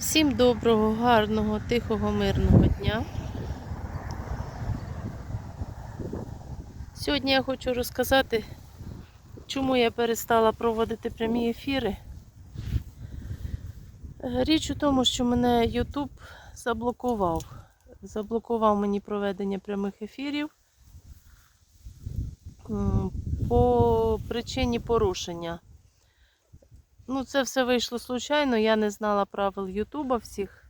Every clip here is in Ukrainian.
Всім доброго, гарного, тихого, мирного дня. Сьогодні я хочу розказати, чому я перестала проводити прямі ефіри. Річ у тому, що мене YouTube заблокував. Заблокував мені проведення прямих ефірів по причині порушення. Ну, це все вийшло случайно, я не знала правил Ютуба всіх.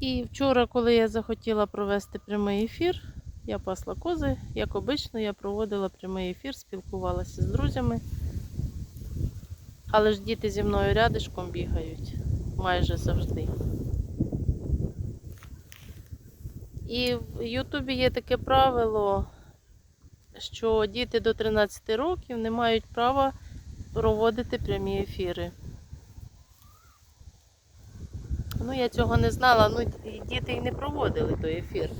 І вчора, коли я захотіла провести прямий ефір, я пасла кози, як обично, я проводила прямий ефір, спілкувалася з друзями. Але ж діти зі мною рядишком бігають майже завжди. І в Ютубі є таке правило, що діти до 13 років не мають права проводити прямі ефіри. Ну, я цього не знала, ну і діти й не проводили той ефір.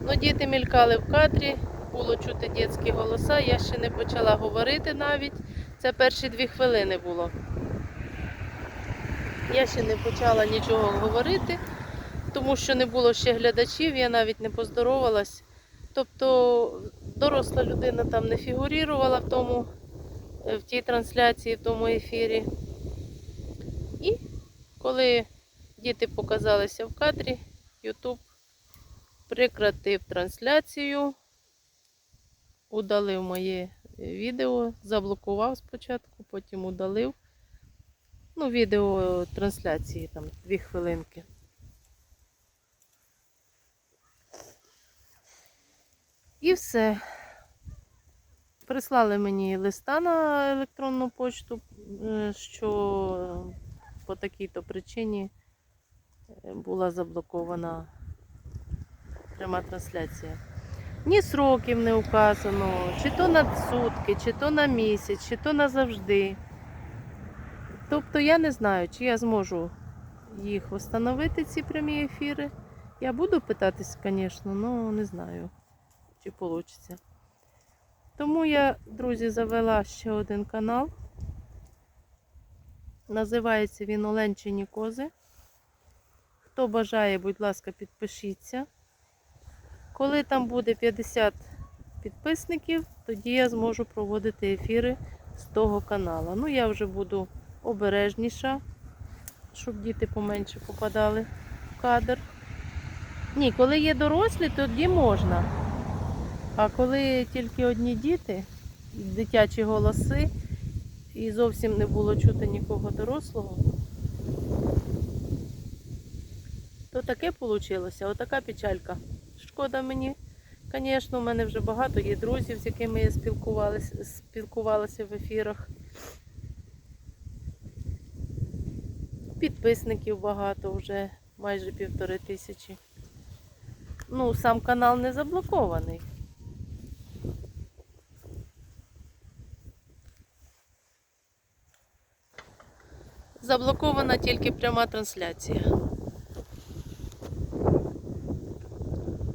Ну, діти мількали в кадрі, було чути дітські голоса, я ще не почала говорити навіть. Це перші дві хвилини було. Я ще не почала нічого говорити, тому що не було ще глядачів, я навіть не поздоровалась. Тобто доросла людина там не фігурувала в тому, е, в тій трансляції, в тому ефірі. І коли діти показалися в кадрі, YouTube прекратив трансляцію, удалив моє відео, заблокував спочатку, потім удалив. Ну, відео трансляції там дві хвилинки. І все. Прислали мені листа на електронну почту, е, що по такій-то причині е, була заблокована пряма трансляція. Ні сроків не указано, чи то на сутки, чи то на місяць, чи то назавжди. Тобто я не знаю, чи я зможу їх встановити, ці прямі ефіри. Я буду питатись, звісно, але не знаю чи вийде. Тому я, друзі, завела ще один канал. Називається він Оленчині Кози. Хто бажає, будь ласка, підпишіться. Коли там буде 50 підписників, тоді я зможу проводити ефіри з того каналу. Ну, я вже буду обережніша, щоб діти поменше попадали в кадр. Ні, коли є дорослі, тоді можна. А коли тільки одні діти, дитячі голоси, і зовсім не було чути нікого дорослого, то таке вийшло, отака печалька. Шкода мені, звісно, у мене вже багато є друзів, з якими я спілкувалася, спілкувалася в ефірах. Підписників багато вже, майже півтори тисячі. Ну, сам канал не заблокований. Заблокована тільки пряма трансляція.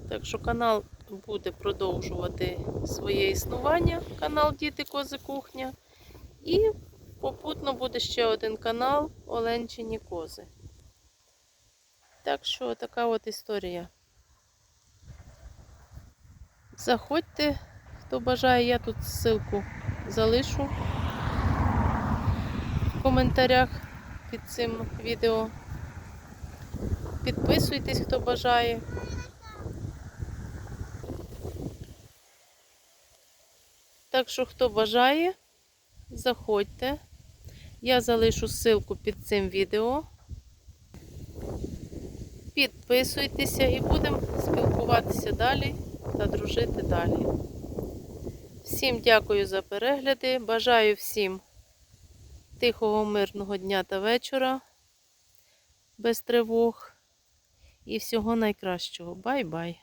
Так що канал буде продовжувати своє існування, канал Діти Кози Кухня. І попутно буде ще один канал Оленчині Кози. Так що така от історія. Заходьте, хто бажає, я тут ссылку залишу в коментарях під цим відео. Підписуйтесь, хто бажає. Так що, хто бажає, заходьте. Я залишу ссылку під цим відео. Підписуйтеся і будемо спілкуватися далі та дружити далі. Всім дякую за перегляди. Бажаю всім тихого, мирного дня та вечора, без тривог і всього найкращого. Бай-бай!